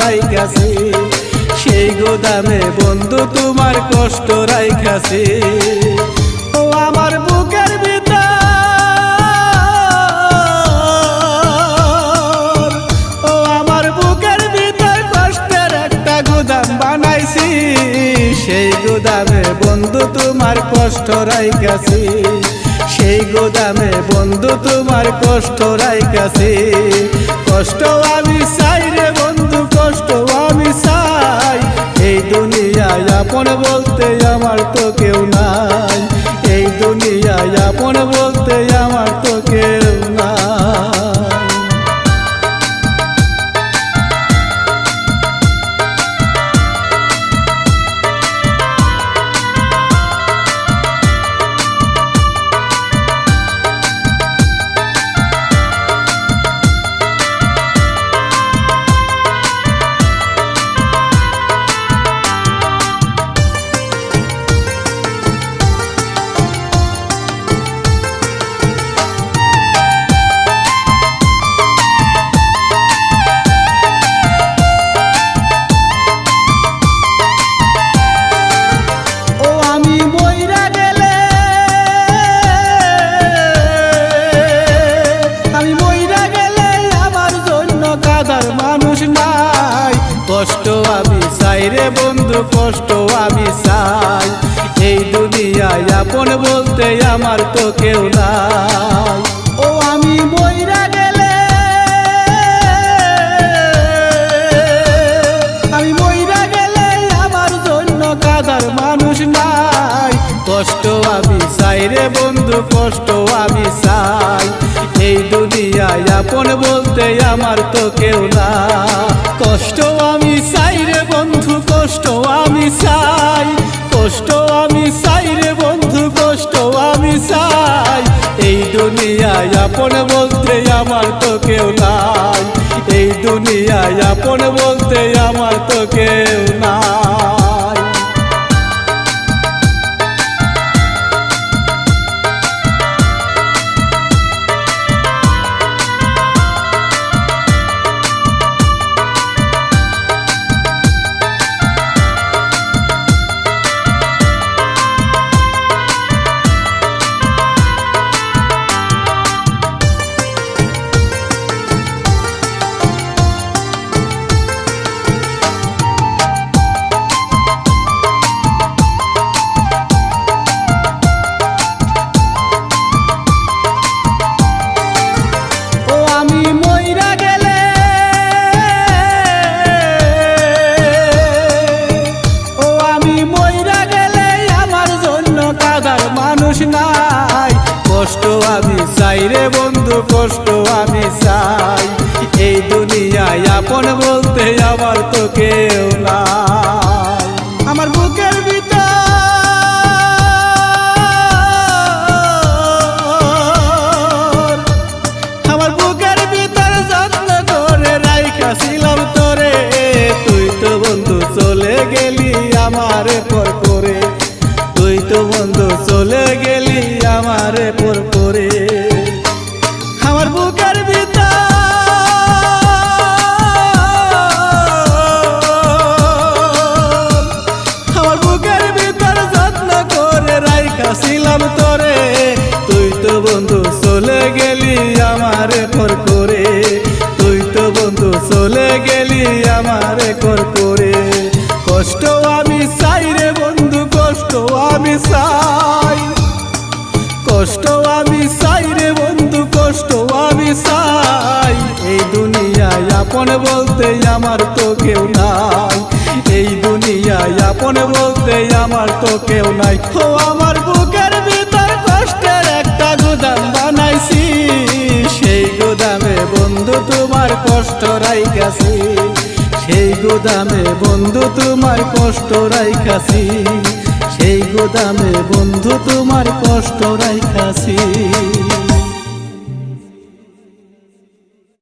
রাইখাছি। সেই গোদামে বন্ধু, তোমার কষ্ট রাইখাছি। ও আমার বুকের ভিতর, ও আমার বুকের ভিতর কষ্টের একটা গুদাম বানাইছি। সেই গুদামে বন্ধু, তোমার কষ্ট রাইখাছি। সেই গোদামে বন্ধু তোমার কষ্ট রাইখাছি। কষ্ট আমি চাই কষ্ট আমি চাই রে বন্ধু, কষ্ট আমি চাই। এই দুনিয়ায় আপন বলতে আমার তো কেউ নাই। ও আমি গেলে আমি গেলে আমার জন্য কাদার মানুষ নাই। কষ্ট আমি চাই রে বন্ধু, কষ্ট আমি চাই। এই দুনিয়ায় আপন বলতে আমার তো কেউ না কষ্ট আমি কষ্ট আমি চাই, কষ্ট আমি চাই রে বন্ধু, কষ্ট আমি চাই। এই দুনিয়ায় আপন বলতে আমার তো কেউ নাই। এই দুনিয়ায় আপন বলতে আমার তো কেউ তো কেউ নাই। আমার বুকের ভিতর, আমার বুকের ভিতর যত্ন করে রাইখাছিলাম তোরে। তুই তো বন্ধু, চলে গেলি আমারে পর করে তুই তো বন্ধু, চলে গেলি আমারে পর করে আমার বুকের ভিতর তুই তো বন্ধু, চলে গেলি আমারে পর করে। তুই তো বন্ধু, চলে গেলি আমারে কর করে। কষ্ট আমি চাই রে বন্ধু, কষ্ট আমি চাই। কষ্ট আমি চাই রে বন্ধু, কষ্ট আমি চাই। এই দুনিয়ায় আপন বলতে আমার তো কেউ নাই। এই দুনিয়ায় আপন বলতে আমার তো কেউ নাই। ও আমার রাইখাছি সেই গোদামে বন্ধু তোমার কষ্ট রাইখাছি সেই গোদামে বন্ধু তোমার কষ্ট রাইখাছি।